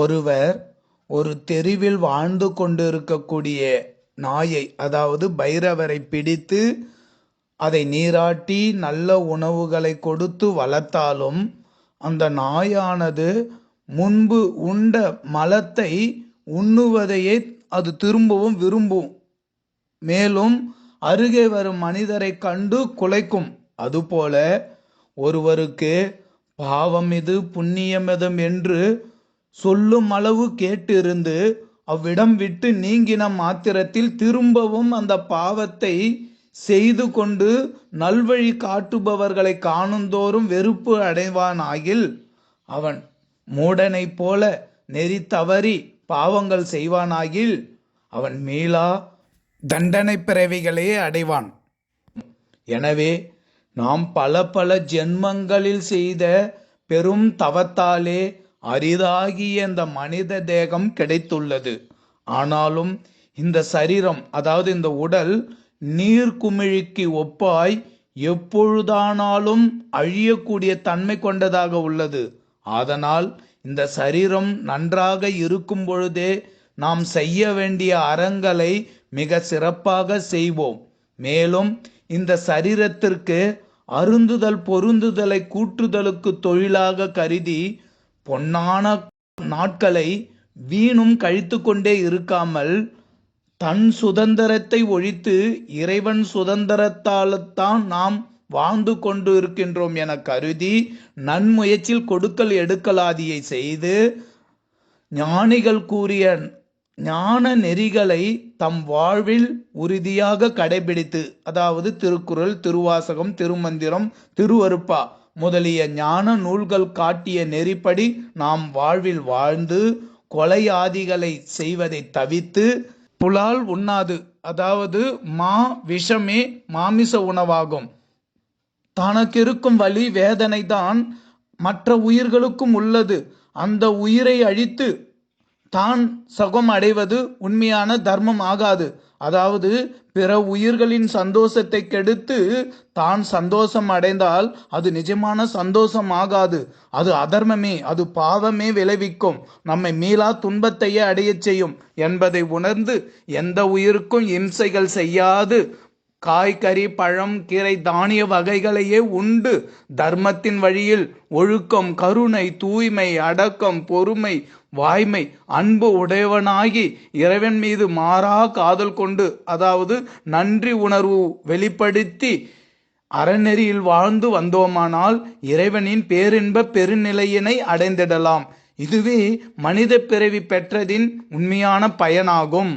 ஒருவர் ஒரு தெருவில் வாழ்ந்து கொண்டிருக்கக்கூடிய நாயை அதாவது பைரவரை பிடித்து அதை நீராட்டி நல்ல உணவுகளை கொடுத்து வளர்த்தாலும் அந்த நாயானது முன்பு உண்ட மலத்தை உண்ணுவதையே அது திரும்பவும் விரும்பும். மேலும் அருகே வரும் மனிதரை கண்டு குலைக்கும். அதுபோல ஒருவருக்கு பாவம் இது புண்ணியம் எதும் என்று சொல்லும் அளவு கேட்டிருந்து அவ்விடம் விட்டு நீங்கின மாத்திரத்தில் திரும்பவும் அந்த பாவத்தை செய்து கொண்டு நல்வழி காட்டுபவர்களை காணுந்தோறும் வெறுப்பு அடைவானாகில் அவன் மூடனைப் போல நெறி தவறி பாவங்கள் செய்வானாகில் அவன் மீளா தண்டனை பிறவிகளையே அடைவான். எனவே நாம் பல பல ஜென்மங்களில் செய்த பெரும் தவத்தாலே அரிதாகிய இந்த மனித தேகம் கிடைத்துள்ளது. ஆனாலும் இந்த சரீரம் அதாவது இந்த உடல் நீர்க்குமிழிக்கு ஒப்பாய் எப்பொழுதானாலும் அழியக்கூடிய தன்மை கொண்டதாக உள்ளது. அதனால் இந்த சரீரம் நன்றாக இருக்கும் பொழுதே நாம் செய்ய வேண்டிய அறங்களை மிக சிறப்பாக செய்வோம். மேலும் இந்த சரீரத்திற்கு அருந்துதல் பொருந்துதலை கூற்றுதலுக்கு தொழிலாக கருதி பொன்னான நாட்களை வீணும் கழித்து கொண்டே இருக்காமல் தன் சுதந்திரத்தை ஒழித்து இறைவன் சுதந்திரத்தால்தான் நாம் வாழ்ந்து கொண்டு இருக்கின்றோம் என கருதி நன்முயற்சியில் கொடுக்கல் எடுக்கலாதியை செய்து ஞானிகள் கூறிய ஞான நெறிகளை தம் வாழ்வில் உறுதியாக கடைபிடித்து அதாவது திருக்குறள் திருவாசகம் திருமந்திரம் திருவருப்பா முதலிய ஞான நூல்கள் காட்டிய நெறிப்படி நாம் வாழ்வில் வாழ்ந்து கொலை ஆதிகளை செய்வதை தவித்து புலால் உண்ணாது. அதாவது மா விஷமே மாமிச உணவாகும். தனக்கு இருக்கும் வலி வேதனை தான் மற்ற உயிர்களுக்கும் உள்ளது. அந்த உயிரை அழித்து தான் சகம் அடைவது உண்மையான தர்மம் ஆகாது. அதாவது பிற உயிர்களின் சந்தோஷத்தை கெடுத்து தான் சந்தோஷம் அடைந்தால் அது நிஜமான சந்தோஷம் ஆகாது. அது அதர்மமே அது பாவமே விளைவிக்கும். நம்மை மீளா துன்பத்தையே அடையச் செய்யும் என்பதை உணர்ந்து எந்த உயிருக்கும் இம்சைகள் செய்யாது. காய்கறி பழம் கீரை தானிய வகைகளையே உண்டு. தர்மத்தின் வழியில் ஒழுக்கம் கருணை தூய்மை அடக்கம் பொறுமை வாய்மை அன்பு உடையவனாகி இறைவன் மீது மாறா காதல் கொண்டு அதாவது நன்றி உணர்வு வெளிப்படுத்தி அறநெறியில் வாழ்ந்து வந்தோமானால் இறைவனின் பேரின்ப பெருநிலையினை அடைந்திடலாம். இதுவே மனித பிறவி பெற்றதின் உண்மையான பயனாகும்.